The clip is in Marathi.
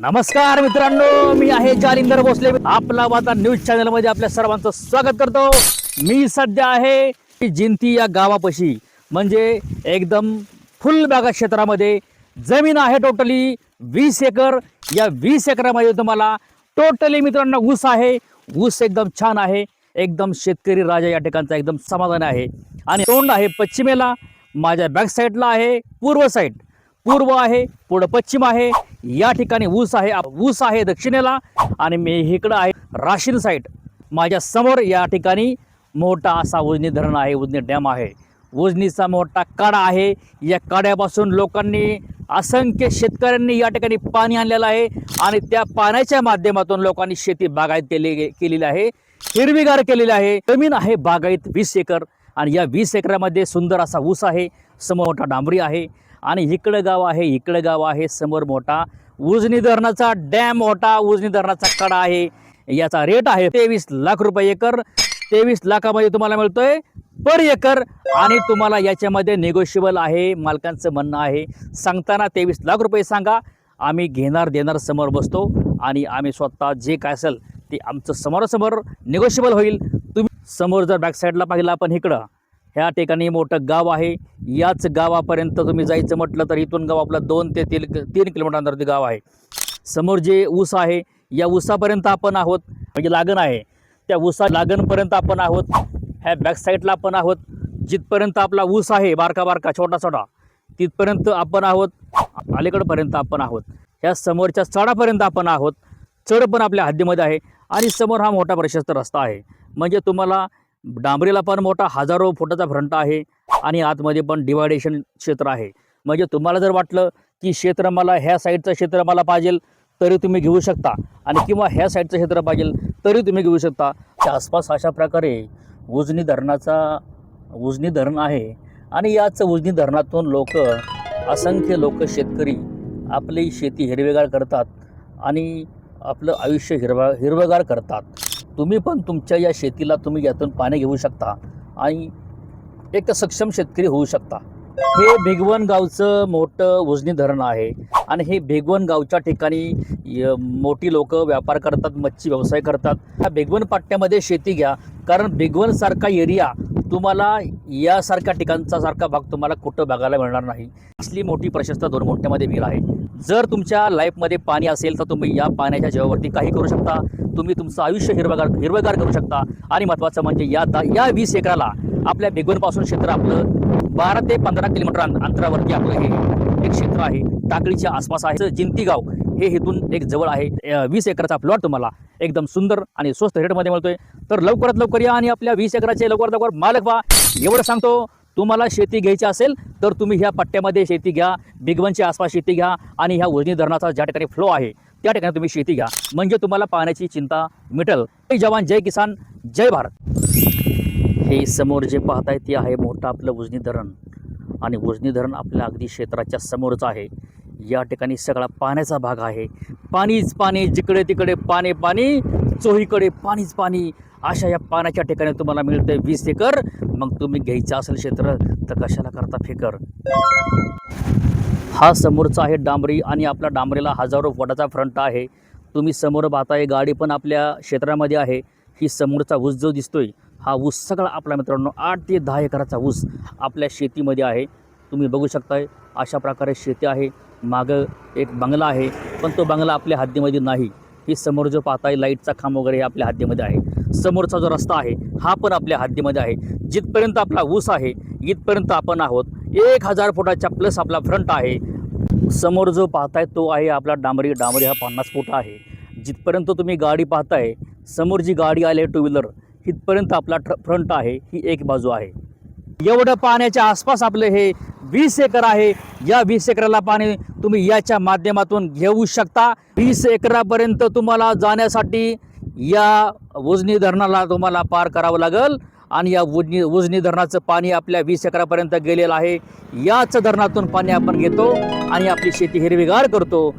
नमस्कार मित्रांनो मी आहे जालिंदर भोसले. आपला वादा न्यूज चॅनलमध्ये आपल्या सर्वांचं स्वागत करतो. मी सध्या आहे जिंती या गावापाशी. म्हणजे एकदम फुल बागा क्षेत्रामध्ये. जमीन आहे टोटली वीस एकर. या वीस एकरामध्ये तुम्हाला टोटली मित्रांनो ऊस आहे. ऊस एकदम छान आहे. एकदम शेतकरी राजा या ठिकाणचा एकदम समाधान आहे. आणि तोंड आहे पश्चिमेला. माझ्या बॅक साईडला आहे पूर्व साईड पूर्व आहे पुढं पश्चिम आहे. या ठिकाणी ऊस आहे. ऊस आहे दक्षिणेला आणि मी इकडं आहे राशीन साईड माझ्यासमोर या ठिकाणी मोठा असा उजनी धरण आहे उजनी डॅम आहे. उजनीचा मोठा काडा आहे. या काड्यापासून लोकांनी असंख्य शेतकऱ्यांनी या ठिकाणी पाणी आणलेलं आहे आणि त्या पाण्याच्या माध्यमातून लोकांनी शेती बागायत केली केलेली आहे. हिरवीगार केलेली आहे. जमीन आहे बागायत वीस एकर. आणि या वीस एकरामध्ये सुंदर असा ऊस आहे समोर मोठा डांबरी आहे आणि इकडं गाव आहे इकडं गाव आहे समोर मोठा उजनी धरणाचा डॅम मोठा उजनी धरणाचा कडा आहे. याचा रेट आहे तेवीस लाख रुपये एकर. तेवीस लाखामध्ये तुम्हाला मिळतोय पर एकर आणि तुम्हाला याच्यामध्ये निगोशिएबल आहे मालकांचं म्हणणं आहे. सांगताना तेवीस लाख रुपये सांगा. आम्ही घेणार देणार समोर बसतो आणि आम्ही स्वतः जे काय असेल ते आमचं समोरासमोर निगोशिएबल होईल. समोर जर बॅक साईडला पाहिलं आपण इकडं ह्या ठिकाणी मोठं गाव आहे. याच गावापर्यंत तुम्ही जायचं म्हटलं तर इथून गाव आपलं दोन ते तीन तीन किलोमीटर अंतरती गाव आहे. समोर जे ऊस आहे या ऊसापर्यंत आपण आहोत म्हणजे लागण आहे. त्या ऊसा लागणपर्यंत आपण आहोत ह्या बॅक साईडला आपण आहोत. जिथपर्यंत आपला ऊस आहे बारका बारका छोटा छोटा तिथपर्यंत आपण आहोत अलीकडपर्यंत आपण आहोत. ह्या समोरच्या चढापर्यंत आपण आहोत. चढ पण आपल्या हद्दीमध्ये आहे आणि समोर हा मोठा प्रशस्त रस्ता आहे. म्हणजे तुम्हाला डांबरीला पण मोठा हजारो फुटाचा फ्रंट आहे आणि आतमध्ये पण डिवायडेशन क्षेत्र आहे. म्हणजे तुम्हाला जर वाटलं की क्षेत्र मला ह्या साईडचं क्षेत्र मला पाहिजे तरी तुम्ही घेऊ शकता. आणि किंवा ह्या साईडचं क्षेत्र पाहिजे तरी तुम्ही घेऊ शकता. त्या आसपास अशा प्रकारे उजनी धरणाचा उजनी धरण आहे. आणि याच उजनी धरणातून लोक असंख्य लोक शेतकरी आपली शेती हिरवेगार करतात आणि आपलं आयुष्य हिरवा हिरवगार करतात. तुम्ही पण तुमच्या या शेतीला तुम्ही यातून पाणी घेऊ शकता आणि एक सक्षम शेतकरी होऊ शकता. हे भिगवण गावचं मोठं उजनी धरण आहे आणि हे भिगवण गावच्या ठिकाणी य- मोठी लोक व्यापार करतात मच्छी व्यवसाय करतात. ह्या भिगवण पाट्ट्यामध्ये शेती घ्या कारण भिगवणसारखा एरिया तुम्हाला यासारख्या ठिकाणचा सारखा भाग तुम्हाला कुठं बघायला मिळणार नाही. असली मोठी प्रशस्त दोन मोठ्यामध्ये विहीर आहे. जर तुमच्या लाईफमध्ये पाणी असेल तर तुम्ही या पाण्याच्या जेवावरती काही करू शकता. तुम्ही तुमचं आयुष्य हिरवगार हिरवगार करू शकता. आणि महत्त्वाचं म्हणजे या दा या वीस एकराला आपल्या बेगवनपासून क्षेत्र आपलं बारा ते पंधरा किलोमीटर अंतरावरती आपलं हे एक क्षेत्र आहे. टाकळीच्या आसपास आहे. जिंतीगाव हे इथून एक जवळ आहे. वीस एकराचा प्लॉट तुम्हाला एकदम सुंदर आणि स्वस्त रेटमध्ये मिळतोय. तर लवकरात लवकर या आणि आपल्या वीस एकराचे लवकरात लवकर मालक व्हा. एवढं सांगतो. तुम्हाला शेती घ्यायची असेल तर तुम्ही ह्या पट्ट्यामध्ये शेती घ्या बिगवनच्या आसपास शेती घ्या आणि ह्या उजनी धरणाचा ज्या ठिकाणी फ्लो आहे त्या ठिकाणी तुम्ही शेती घ्या. म्हणजे तुम्हाला पाण्याची चिंता मिटेल. जय जवान जय किसान जय भारत. हे समोर जे पाहताय ते आहे मोठं आपलं उजनी धरण. आणि उजनी धरण आपल्या अगदी क्षेत्राच्या समोरच आहे. या ठिकाणी सगळा पाण्याचा भाग आहे. पाणीच पाणी जिकडे तिकडे पाणी पाणी चोहीकडे पाणीच पाणी. अशा या पाण्याच्या ठिकाणी तुम्हाला मिळतं वीस एकर. मग तुम्ही घ्यायचं असेल क्षेत्र तर कशाला करता फेकर? हा समोरचा आहे डांबरी आणि आपल्या डांबरीला हजारो फुटाचा फ्रंट आहे. तुम्ही समोर पाहताय गाडी पण आपल्या क्षेत्रामध्ये आहे. ही समोरचा ऊस जो दिसतोय हा ऊस सगळा आपला मित्रांनो आठ ते दहा एकराचा ऊस आपल्या शेतीमध्ये आहे. तुम्ही बघू शकताय अशा प्रकारे शेती आहे. मागं एक बंगला आहे पण तो बंगला आपल्या हद्दीमध्ये नाही. ही समोर जो पाहताय लाईटचा खांब वगैरे हे आपल्या हद्दीमध्ये आहे. समोरचा जो रस्ता आहे हा पण आपल्या हद्दीमध्ये आहे. जिथपर्यंत आपला ऊस आहे इथपर्यंत आपण आहोत. एक हजार फुटाच्या प्लस आपला फ्रंट आहे. समोर जो पाहताय तो आहे आपला डांबरी. डांबरी हा पन्नास फूट आहे. जिथपर्यंत तुम्ही गाडी पाहताय समोर जी गाडी आली आहे टू व्हीलर इथपर्यंत आपला ट्र फ्रंट आहे. ही एक बाजू आहे. एवढं पाण्याच्या आसपास आपलं हे वीस एकर आहे. या वीस एकराला पाणी तुम्ही याच्या माध्यमातून घेऊ शकता. वीस एकरापर्यंत तुम्हाला जाण्यासाठी या उजनी धरणाला तुम्हाला पार करावं लागेल. आणि या उजनी उजनी धरणाचं पाणी आपल्या वीस एकरापर्यंत गेलेलं आहे. याच धरणातून पाणी आपण घेतो आणि आपली शेती हिरवीगार करतो.